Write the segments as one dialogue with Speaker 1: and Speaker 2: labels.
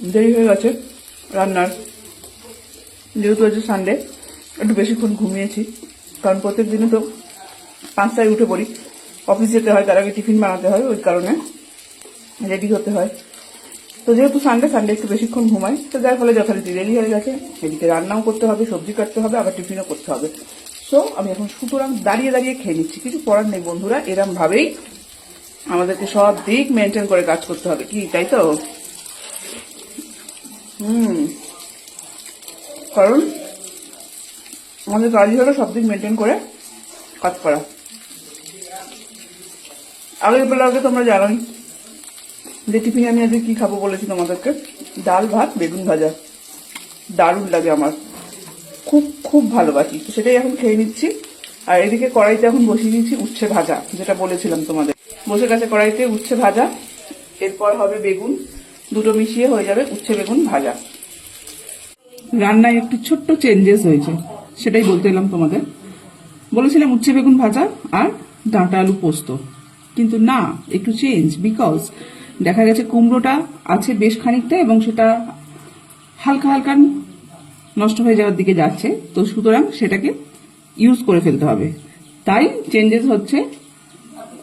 Speaker 1: দেরি হয়ে গেছে রান্নার। যেহেতু হচ্ছে সানডে একটু বেশিক্ষণ ঘুমিয়েছি। কারণ প্রত্যেক দিনে তো পাঁচটায় উঠে পড়ি। অফিস যেতে হয়, তার আগে টিফিন বানাতে হয়, ওই কারণে রেডি হতে হয়। তো যেহেতু সানডে সানডে একটু বেশিক্ষণ ঘুমাই, তো যার ফলে যথারীতি রেডি হয়ে গেছে। এদিকে রান্নাও করতে হবে, সবজি কাটতে হবে, আবার টিফিনও করতে হবে। সো আমি এখন সুতরাং দাঁড়িয়ে দাঁড়িয়ে খেয়ে নিচ্ছি। কিছু করার নেই বন্ধুরা এরম ভাবেই আমাদেরকে সব দিক মেনটেন করে কাজ করতে হবে। কি, তাই তো? হুম। কারণ আমাদের কাজই হলো সব দিক মেনটেন করে কাজ করা। আগের বেলাকে তোমরা জানোই যে টিফিনে আমি আজকে কি খাব বলেছি তোমাদেরকে? ডাল, ভাত, বেগুন ভাজা। দারুণ লাগে আমার। খুব খুব ভালোবাসি। সেটাই এখন খেয়ে নিচ্ছি। আর এদিকে কড়াইতে এখন বসিয়ে দিয়েছি উচ্ছে ভাজা, যেটা বলেছিলাম তোমাদের। বসে গেছে কড়াইতে উচ্ছে ভাজা। এরপর হবে বেগুন। দুটো মিশিয়ে হয়ে যাবে উচ্ছে বেগুন ভাজা। রান্নায় একটু ছোট্ট চেঞ্জেস হয়েছে, সেটাই বলতে এলাম তোমাদের। বলেছিলাম উচ্ছে বেগুন ভাজা আর ডাঁটা আলু পোস্ত। কিন্তু না, একটু চেঞ্জ বিকজ দেখা গেছে কুমড়োটা আছে বেশ খানিকটা এবং সেটা হালকা হালকা নষ্ট হয়ে যাওয়ার দিকে যাচ্ছে। তো সুতরাং সেটাকে ইউজ করে ফেলতে হবে। তাই চেঞ্জেস হচ্ছে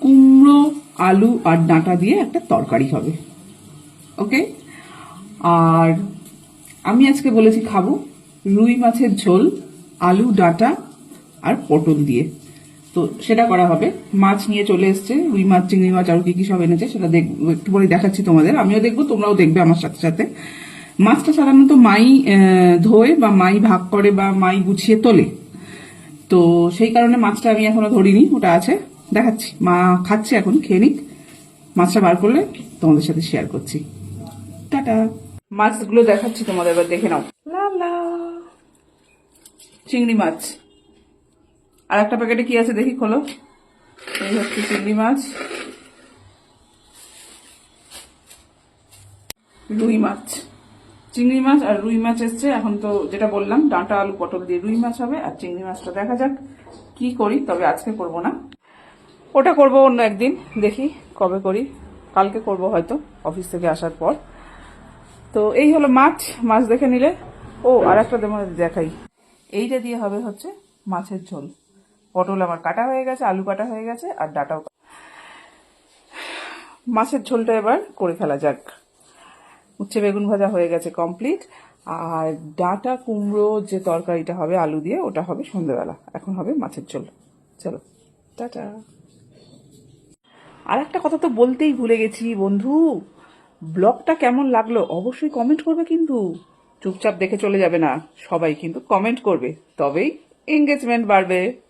Speaker 1: কুমড়ো, আলু আর ডাঁটা দিয়ে একটা তরকারি হবে। ওকে? আর আমি আজকে বলেছি খাব রুই মাছের ঝোল, আলু, ডাঁটা আর পটল দিয়ে। তো সেটা করা হবে। মাছ নিয়ে চলে এসছে, রুই মাছ, চিংড়ি মাছ, আরও কি কি সব এনেছে সেটা দেখব একটু পরে দেখাচ্ছি তোমাদের। আমিও দেখব, তোমরাও দেখবে আমার সাথে সাথে। মাছটা সাধারণত মাই ধোয় বা মাই ভাগ করে বা মাই গুছিয়ে তোলে। তো সেই কারণে মাছটা আমি এখনও ধরিনি, ওটা আছে। দেখাচ্ছি। মা খাচ্ছে এখন, খেয়ে নিক। মাছটা বার করলে তোমাদের সাথে শেয়ার করছি। টাটা মাছগুলো দেখাচ্ছি তোমাদের এবার দেখে নাও। লা। চিংড়ি মাছ। আর একটা প্যাকেটে কি আছে দেখি খোলো। এই হচ্ছে চিংড়ি মাছ। রুই মাছ। চিংড়ি মাছ আর রুই মাছ এসছে এখন তো যেটা বললাম ডাঁটা আলু পটল দিয়ে রুই মাছ হবে আর চিংড়ি মাছটা দেখা যাক কি করি তবে আজকে করব না। ওটা করব অন্য একদিন দেখি কবে করি। কালকে করব হয়তো অফিস থেকে আসার পর। তো এই হলো মাছ মাছ দেখে নিলে। ও আর একটা দেখাই। এইটা দিয়ে হবে হচ্ছে মাছের ঝোল। পটল আমার কাটা হয়ে গেছে, আলু কাটা হয়ে গেছে, আর ডাটাও মাছের ঝোলটা এবার করে ফেলা যাক। উচ্ছে বেগুন ভাজা হয়ে গেছে কমপ্লিট আর ডাঁটা কুমড়ো যে তরকারিটা হবে আলু দিয়ে, ওটা হবে সন্ধ্যেবেলা এখন হবে মাছের ঝোল। চলো, টাটা। আর একটা কথা তো বলতেই ভুলে গেছি বন্ধু। ব্লগটা কেমন লাগল অবশ্যই কমেন্ট করবে কিন্তু। চুপচাপ দেখে চলে যাবে না, সবাই কিন্তু কমেন্ট করবে, তবেই এঙ্গেজমেন্ট বাড়বে।